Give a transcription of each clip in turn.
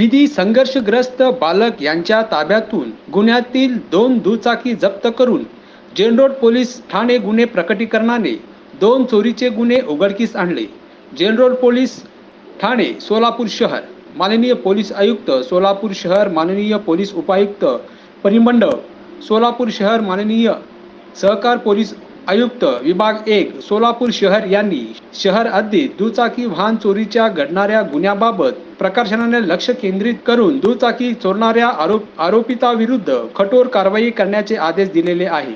विधी संघर्षग्रस्त बालक यांच्या ताब्यातून गुन्ह्यातील दोन दुचाकी जप्त करून जेनरोड पोलीस ठाणे गुन्हे प्रकटीकरणाने दोन चोरीचे गुन्हे उघडकीस आणले. जेनरोड पोलीस ठाणे सोलापूर शहर माननीय पोलीस आयुक्त सोलापूर शहर माननीय पोलीस उपायुक्त परिमंडळ सोलापूर शहर माननीय सहकार पोलीस आयुक्त विभाग एक सोलापूर शहर यांनी शहर हद्दीत दुचाकी वाहन चोरीच्या घडणाऱ्या गुन्ह्याबाबत प्रकर्षणाने लक्ष केंद्रित करून दुचाकी चोरणाऱ्या आरोप आरोपिताविरुद्ध कठोर कारवाई करण्याचे आदेश दिलेले आहे.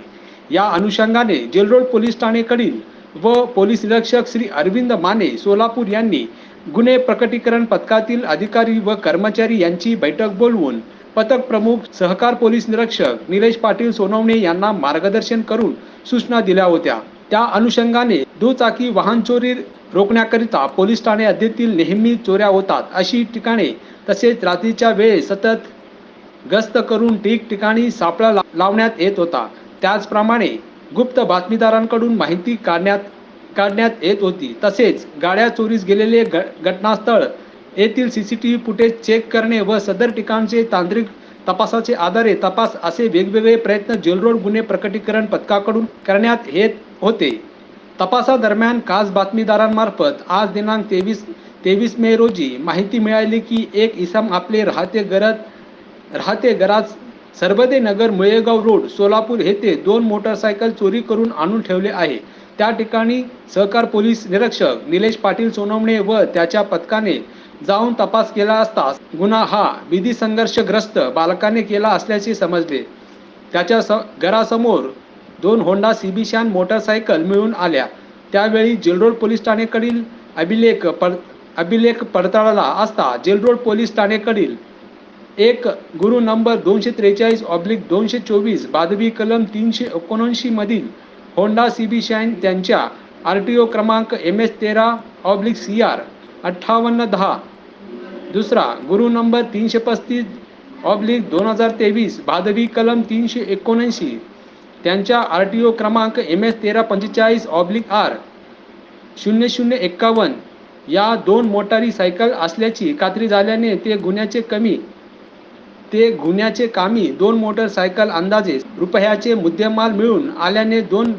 या अनुषंगाने जेलरोड पोलीस ठाणेकडील व पोलीस निरीक्षक श्री अरविंद माने सोलापूर यांनी गुन्हे प्रकटीकरण पथकातील अधिकारी व कर्मचारी यांची बैठक बोलवून पथक प्रमुख सहकार पोलीस निरीक्षक निलेश पाटील सोनवणे यांना मार्गदर्शन करून सूचना दिल्या होत्या. त्या अनुषंगाने दुचाकी वाहन चोरी रोखण्याकरिता पोलीस ठाणे हद्दीतील नेहमी चोऱ्या होतात अशी ठिकाणे तसेच रात्रीच्या वेळेस सतत गस्त करून ठिकठिकाणी सापळा लावण्यात येत होता. त्याचप्रमाणे गुप्त बातमीदारांकडून माहिती काढण्यात काढण्यात येत होती. तसेच गाड्या चोरीस गेलेले घ घटनास्थळ येथील C C T V footage check करणे व सदर ठिकाणचे तांत्रिक तपासाचे आधारे तपास असे वेगवेगळे प्रयत्न जेलरोड गुन्हे प्रकटीकरण पथकाकडून करण्यात येत होते. तपासादरम्यान खास बातमीदारांमार्फत आज दिनांक तेवीस तेवीस मे रोजी माहिती मिळाली की एक इसम आपले राहते घरात राहते घरात सरबदे नगर मुळेगाव रोड सोलापूर येथे दोन मोटरसायकल चोरी करून आणून ठेवले आहे. त्या ठिकाणी सहकार पोलीस निरीक्षक निलेश पाटील सोनवणे व त्याच्या पथकाने जाऊन तपास केला असता गुन्हा हा विधी संघर्षग्रस्त बालकाने केला असल्याचे समजले. त्याच्या स घरासमोर दोन होंडा सिबिशान मोटरसायकल मिळून आल्या. त्यावेळी जेलरोड पोलीस ठाणेकडील अभिलेख पड अभिलेख पडताळला असता जेलरोड पोलीस ठाणेकडील एक गुरु नंबर दोनशे त्रेचाळीस ऑब्लिक दोनशे चोवीस बादवी कलम तीनशे एकोणऐंशी मधील होंडा सीबी शाईन त्यांच्या आर टी ओ क्रमांक एम एस तेरा ऑब्लिक सी आर अठ्ठावन्न दहा दुसरा गुरु नंबर तीनशे पस्तीस ऑब्लिक दोन हजार तेवीस भादवी कलम तीनशे एकोणऐंशी. त्यांच्या आर टी ओ क्रमांक एम एस तेरा पंचेचाळीस ऑब्लिक आर शून्य शून्य एक्कावन्न. या दोन मोटारी सायकल असल्याची खात्री झाल्याने ते गुन्ह्याचे कमी ते गुन्ह्याचे कामी दोन मोटरसायकल अंदाजे रुपयाचे मुद्देमाल मिळून आल्याने दोन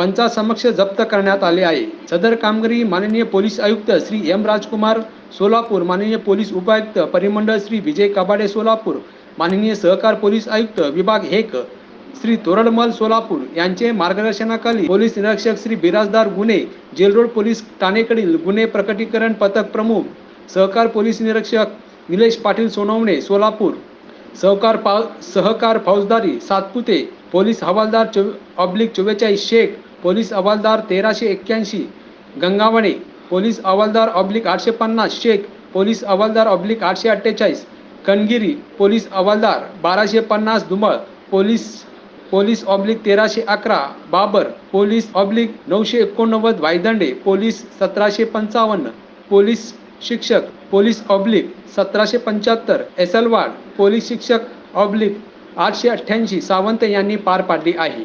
पंचासमक्ष जप्त करण्यात आले आहे. सदर कामगिरी माननीय पोलीस आयुक्त श्री एम राजकुमार सोलापूर माननीय पोलीस उपायुक्त परिमंडळ श्री विजय कबाडे सोलापूर माननीय सहकार पोलीस आयुक्त विभाग हेक श्री तोरडमल सोलापूर यांचे मार्गदर्शनाखाली पोलीस निरीक्षक श्री बिराजदार गुन्हे जेलरोड पोलीस ठाणेकडील गुन्हे प्रकटीकरण पथक प्रमुख सहकार पोलीस निरीक्षक निलेश पाटील सोनवणे सोलापूर सहकार पा सहकार फौजदारी सातपुते पोलीस हवालदार चो ऑब्लिक चोवेचाळीस शेख पोलीस हवालदार तेराशे एक्क्याऐंशी गंगावणे पोलीस हवालदार ऑब्लिक आठशे पन्नास शेख पोलीस हवालदार ऑब्लिक आठशे अठ्ठेचाळीस कणगिरी पोलीस हवालदार बाराशे पन्नास धुमळ पोलीस पोलीस ऑब्लिक तेराशे अकरा बाबर पोलीस ऑब्लिक नऊशे एकोणनव्वद वायदंडे पोलीस सतराशे पंचावन्न पोलीस शिक्षक पोलीस ऑब्लिक सतराशे पंच्याहत्तर एसलवाड पोलीस शिक्षक ऑब्लिक आठशे अठ्ठ्याऐंशी सावंत यांनी पार पाडली आहे.